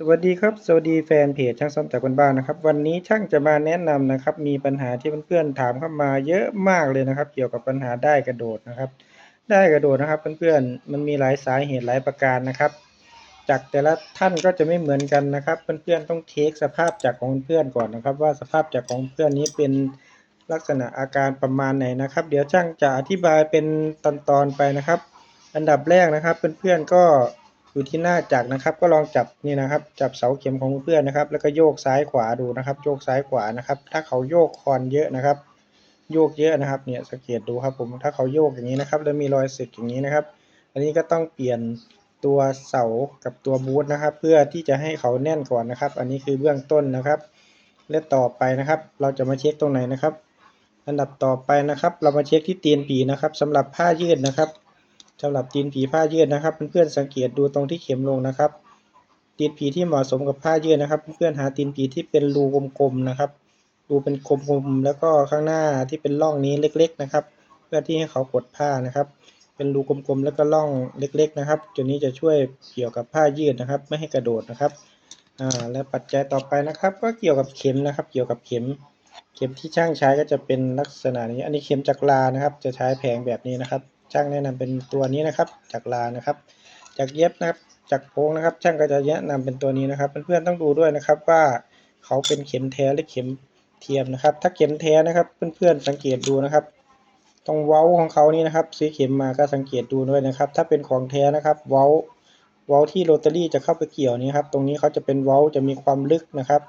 สวัสดีครับ สวัสดีแฟนเพจช่างซ่อมจากคนบ้านนะครับ วันนี้ช่างจะมาแนะนำนะครับ มีปัญหาที่เพื่อนๆถามเข้ามาเยอะมากเลยนะครับ เกี่ยวกับปัญหาได้กระโดดนะครับ ได้กระโดดนะครับเพื่อนๆมันมีหลายสาเหตุหลายประการนะครับ จากแต่ละท่านก็จะไม่เหมือนกันนะครับ เพื่อนๆต้องเช็คสภาพจากของเพื่อนก่อนนะครับ ว่าสภาพจากของเพื่อนนี้เป็นลักษณะอาการประมาณไหนนะครับ เดี๋ยวช่างจะอธิบายเป็นตอนๆไปนะครับ อันดับแรกนะครับเพื่อนๆก็ อยู่ที่หน้าจักรนะครับ ก็ลองจับนี่นะครับ จับเสาเข็มของเพื่อนนะครับ แล้วก็โยกซ้ายขวาดูนะครับ โยกซ้ายขวานะครับ ถ้าเขาโยกคอนเยอะนะครับ โยกเยอะนะครับ เนี่ยสังเกตดูครับ ผมถ้าเขาโยกอย่างนี้นะครับ แล้วมีรอยสึกอย่างนี้นะครับ อันนี้ก็ต้องเปลี่ยนตัวเสากับตัวบูทนะครับ เพื่อที่จะให้เขาแน่นก่อนนะครับ อันนี้คือเบื้องต้นนะครับ และต่อไปนะครับ เราจะมาเช็คตรงไหนนะครับ อันดับต่อไปนะครับ เรามาเช็คที่เตียนผีนะครับสำหรับผ้ายืดนะครับ สำหรับตีนผีผ้ายืดนะครับเพื่อนๆสังเกตดูตรงที่เข็มลงนะครับ ตีนผีที่เหมาะสมกับผ้ายืดนะครับ เพื่อนๆหาตีนผีที่เป็นรูกลมๆนะครับรูเป็นกลมๆแล้วก็ข้างหน้าที่เป็นร่องนี้เล็ก ๆนะครับ เพื่อที่ให้เขากดผ้านะครับ เป็นรูกลมๆแล้วก็ร่องเล็ก ๆ นะครับตัวนี้จะช่วยเกี่ยวกับผ้ายืดนะครับ ไม่ให้กระโดดนะครับอ่าและปัจจัยต่อไปนะครับ ก็เกี่ยวกับเข็มนะครับ เกี่ยวกับเข็มเข็มที่ช่างใช้ก็จะเป็นลักษณะนี้ อันนี้เข็มจักรลานะครับ จะใช้แผงแบบนี้นะครับ ช่างแนะนำเป็นตัวนี้นะครับจักลานะครับ จากเย็บนะครับจากโพงนะครับ ช่างก็จะแนะนำเป็นตัวนี้นะครับเพื่อนๆต้องดูด้วยนะครับว่าเขาเป็นเข็มแท้หรือเข็มเทียมนะครับ ถ้าเข็มแท้นะครับเพื่อนๆสังเกตดูนะครับตรงเว้าของเขานี่นะครับซื้อเข็มมาก็สังเกตดูด้วยนะครับ ถ้าเป็นของแท้นะครับ เว้าเว้าที่โรตารี่จะเข้าไปเกี่ยวนี้ครับ ตรงนี้เขาจะเป็นเว้าจะมีความลึกนะครับ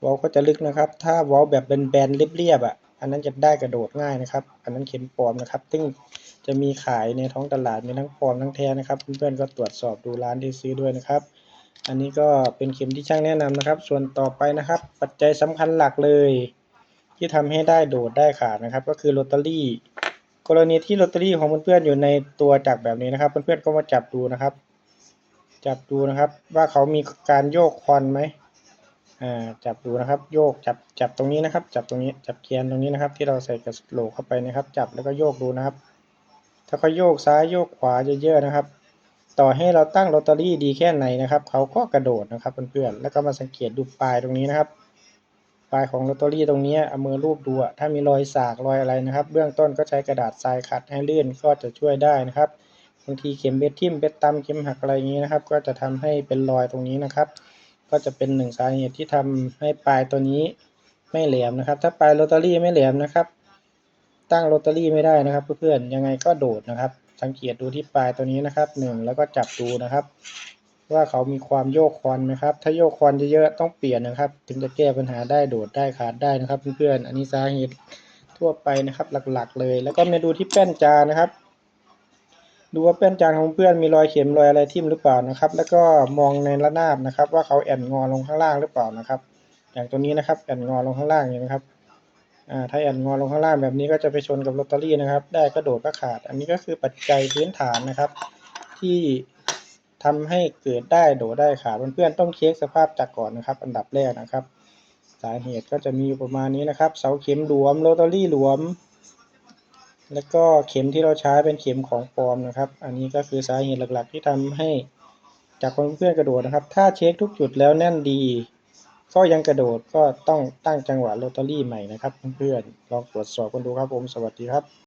เว้าก็จะลึกนะครับ ถ้าเว้าแบบแบนๆเรียบๆอะ อันนั้นจะได้กระโดดง่ายนะครับ อันนั้นเข็มปลอมนะครับซึ่ง จะมีขายในท้องตลาดมีทั้งปลอมทั้งแท้นะครับ เพื่อนๆก็ตรวจสอบดูร้านที่ซื้อด้วยนะครับ อันนี้ก็เป็นเข็มที่ช่างแนะนำนะครับ ส่วนต่อไปนะครับ ปัจจัยสำคัญหลักเลย ที่ทำให้ได้โดดได้ขาดนะครับ ก็คือโรตารี่ กรณีที่โรตารี่ของเพื่อนๆอยู่ในตัวจักแบบนี้นะครับ เพื่อนๆก็มาจับดูนะครับ จับดูนะครับว่าเขามีการโยกคอนไหมอ่าจับดูนะครับโยกจับจับตรงนี้นะครับ จับตรงนี้จับแกนตรงนี้นะครับ ที่เราใส่กระโหลกเข้าไปนะครับ จับแล้วก็โยกดูนะครับ ถ้าเขาโยกซ้ายโยกขวาเยอะๆนะครับ ต่อให้เราตั้งโรตารี่ดีแค่ไหนนะครับ เขาก็กระโดดนะครับเพื่อนๆแล้วก็มาสังเกตดูปลายตรงนี้นะครับ ปลายของโรตารี่ตรงนี้เอามือรูปดูถ้ามีรอยสากรอยอะไรนะครับ เบื้องต้นก็ใช้กระดาษทรายขัดให้ลื่นก็จะช่วยได้นะครับบางทีเข็มเบ็ดทิ่มเบ็ดตำเข็มหักอะไรอย่างนี้นะครับ ก็จะทำให้เป็นรอยตรงนี้นะครับ ก็จะเป็นหนึ่งสาเหตุที่ทำให้ปลายตัวนี้ไม่แหลมนะครับ ถ้าปลายโรตารี่ไม่แหลมนะครับ ตั้งโรตารี่ไม่ได้นะครับเพื่อนๆยังไงก็โดดนะครับ สังเกตดูที่ปลายตัวนี้นะครับหนึ่งแล้วก็จับดูนะครับ ว่าเขามีความโยกควันไหมครับ ถ้าโยกควันเยอะๆต้องเปลี่ยนนะครับ ถึงจะแก้ปัญหาได้โดดได้ขาดได้นะครับเพื่อนๆอันนี้สาเหตุทั่วไปนะครับหลักๆ เลย แล้วก็มาดูที่แป้นจานนะครับ ดูว่าแป้นจานของเพื่อนมีรอยเข็มรอยอะไรทิ่มหรือเปล่านะครับ แล้วก็มองในระนาบนะครับ ว่าเขาแอนงอลงข้างล่างหรือเปล่านะครับ อย่างตัวนี้นะครับแอนงอลงข้างล่างอย่างนะครับ อ่าถ้าแอนงอลงข้างล่างแบบนี้ก็จะไปชนกับลอตเตอรี่นะครับ ได้ก็โดดก็ขาด อันนี้ก็คือปัจจัยพื้นฐานนะครับ ที่ทำให้เกิดได้โดดได้ขาดเพื่อนๆต้องเช็คสภาพจักรก่อนนะครับ อันดับแรกนะครับ สาเหตุก็จะมีประมาณนี้นะครับ เสาเข็มหลวมโรตารี่หลวม แล้วก็เข็มที่เราใช้เป็นเข็มของปลอมนะครับ อันนี้ก็คือสาเหตุหลักๆ ที่ทำให้จากคนเพื่อนกระโดดนะครับ ถ้าเช็คทุกจุดแล้วแน่นดี ก็ยังกระโดดก็ต้องตั้งจังหวะโรตารี่ใหม่นะครับเพื่อนๆลองตรวจสอบกันดูครับผมสวัสดีครับ